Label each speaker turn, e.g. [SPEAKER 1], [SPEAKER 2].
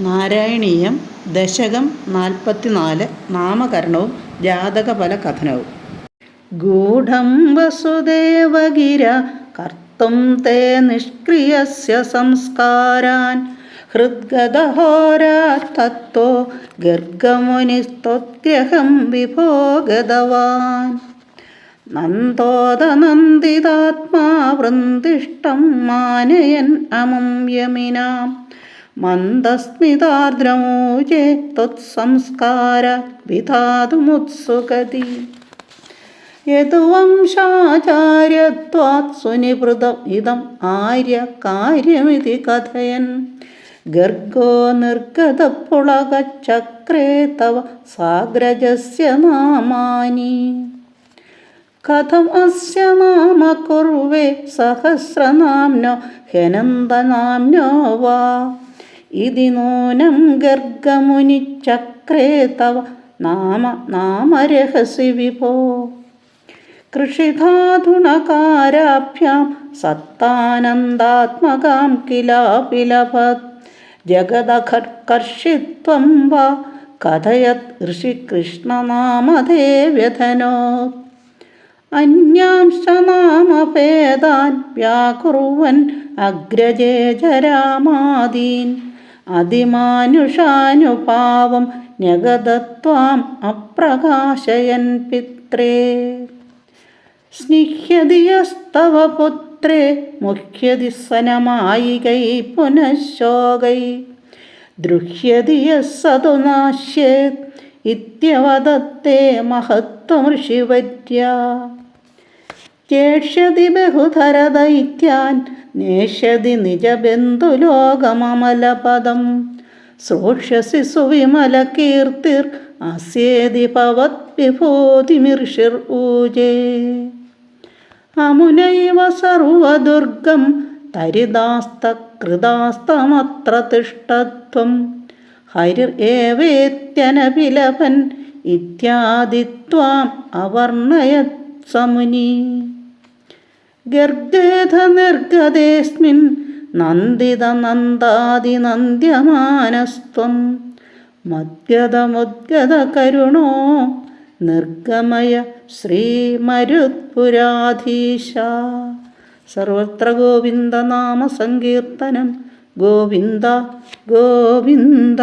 [SPEAKER 1] നാരായണീയം ദശകം നാൽപ്പത്തിനാല് നാമകരണവും ജാതകഫല കഥനവും. ഗൂഢം വസുദേവഗിര കർത്തും തേ നിഷ്ക്രിയസ്യ സംസ്കാരാൻ. ഹൃദ്ഗതഹോരാത്തോ ഗർഗമുനിസ്ത്വഗ്രഹം വിഭോ ഗതവാൻ നന്ദോദനന്ദിതാത്മാ മാനയൻ അമും യമിനാം. മന്ദസ്മിതാർദ്രമൂജേ ത്വത്സംസ്കാര വിധാതുമുത്സുകതി യദുവംശാചാര്യത്വാത് സുനിവൃതം ഇതം ആര്യ കാര്യമിതി കഥയൻ. ഗർഗോ നിർഗതപ്പുളകചക്രേ തവ സാഗ്രജസ്യ നാമാനി. കഥം അസ്യ നാമ കുർവേ സഹസ്രനാംനോ ഹനന്ദനാംനോ വാ. ഇതി നൂനം ഗർഗമുനിചക്രേ തവ നാമ നാമരഹസി വിഭോ. കൃഷിധാതുണകാരാഭ്യാം സത്താനന്ദാത്മകാം കിലാപിലഭത്. ജഗദഖർഷിത്വം വാ കഥയത് ഋഷികൃഷ്ണനാമധേവ്യധനോ അന്യാംശ നാമഭേദാൻ വ്യാകുറുവൻ അഗ്രജേ ജരാമാദീൻ അതിമാനുഷാനുഭാവം ന്യഗതത്വാം അപ്രകാശയൻ പിത്രേ. സ്നിഹ്യതിയസ്തവ പുത്രേ മുഹ്യതി സനമായികൈ പുനഃശോകൈ. ദ്രുഹ്യതിയ സതു നാശ്യേത് ഇത്യവദത്തെ മഹത്വമൃഷിവര്യ ചേക്ഷ്യതി ബഹുധരദൈത്യാൻ നേഷ്യതി നിജബന്ധുലോകമമലപദം ശ്രോഷ്യസി സുവിമലകീർത്തിർ അസ്യേതി ഭവദ്വിഭൂതിമിർഷിർ ഊജേ. അമുനൈവ സർവദുർഗം തരിതാസ്തകൃതാസ്തമത്ര തിഷ്ടത്വം ഹരിർ ഏവേത്യനപിലഭൻ ഇത്യാദിത്വാം അവർണയത് സമുനി ഗർഗേധ നിർഗതേസ്മിൻ നന്ദിത നന്ദാദിനന്ദ്യമാനസ്ത്വം മദ്ഗതമുദ്ഗത കരുണോ നിർഗമയ ശ്രീമരുത്പുരാധീശ. സർവത്ര ഗോവിന്ദനാമ സങ്കീർത്തനം ഗോവിന്ദ ഗോവിന്ദ.